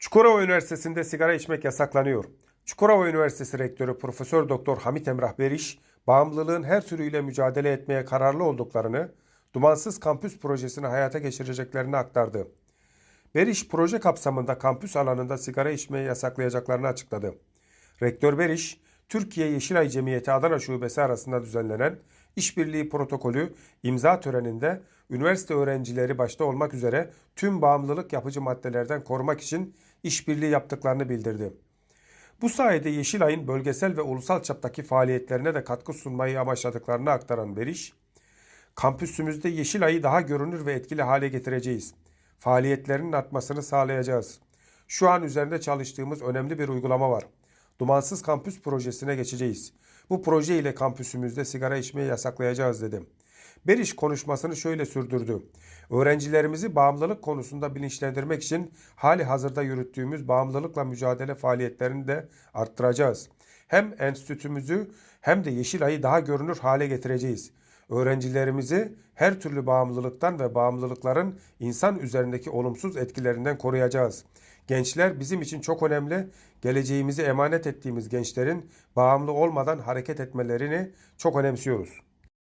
Çukurova Üniversitesi'nde sigara içmek yasaklanıyor. Çukurova Üniversitesi Rektörü Profesör Doktor Hamit Emrah Beriş, bağımlılığın her türüyle mücadele etmeye kararlı olduklarını, Dumansız Kampüs projesini hayata geçireceklerini aktardı. Beriş, proje kapsamında kampüs alanında sigara içmeyi yasaklayacaklarını açıkladı. Rektör Beriş, Türkiye Yeşilay Cemiyeti Adana Şubesi arasında düzenlenen işbirliği protokolü imza töreninde üniversite öğrencileri başta olmak üzere tüm bağımlılık yapıcı maddelerden korumak için işbirliği yaptıklarını bildirdi. Bu sayede Yeşilay'ın bölgesel ve ulusal çaptaki faaliyetlerine de katkı sunmayı amaçladıklarını aktaran Beriş, kampüsümüzde Yeşilay'ı daha görünür ve etkili hale getireceğiz. Faaliyetlerinin artmasını sağlayacağız. Şu an üzerinde çalıştığımız önemli bir uygulama var. Dumansız kampüs projesine geçeceğiz. Bu proje ile kampüsümüzde sigara içmeyi yasaklayacağız dedi. Beriş konuşmasını şöyle sürdürdü. Öğrencilerimizi bağımlılık konusunda bilinçlendirmek için hali hazırda yürüttüğümüz bağımlılıkla mücadele faaliyetlerini de arttıracağız. Hem enstitümüzü hem de Yeşilay'ı daha görünür hale getireceğiz. Öğrencilerimizi her türlü bağımlılıktan ve bağımlılıkların insan üzerindeki olumsuz etkilerinden koruyacağız. Gençler bizim için çok önemli. Geleceğimizi emanet ettiğimiz gençlerin bağımlı olmadan hareket etmelerini çok önemsiyoruz.